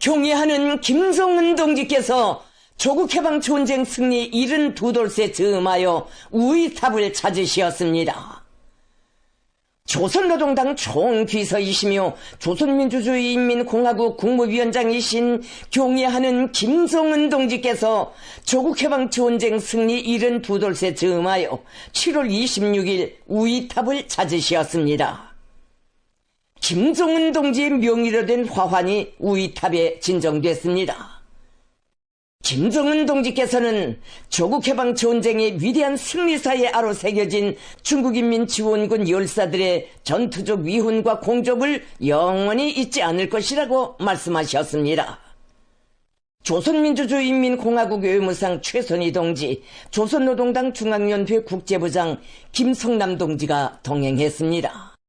경애하는 김성은 동지께서 조국 해방 전쟁 승리 72돌새 즈음하여 우이탑을 찾으시었습니다. 조선노동당 총비서이시며 조선민주주의인민공화국 국무위원장이신 경애하는 김성은 동지께서 조국해방 전쟁 승리 72돌새 즈음하여 7월 26일 우이탑을 찾으시었습니다. 김정은 동지의 명의로 된 화환이 우이탑에 진정됐습니다. 김정은 동지께서는 조국 해방 전쟁의 위대한 승리사에 아로 새겨진 중국인민 지원군 열사들의 전투적 위훈과 공적을 영원히 잊지 않을 것이라고 말씀하셨습니다. 조선민주주의인민공화국 외무상 최선희 동지, 조선노동당 중앙연회 국제부장 김성남 동지가 동행했습니다.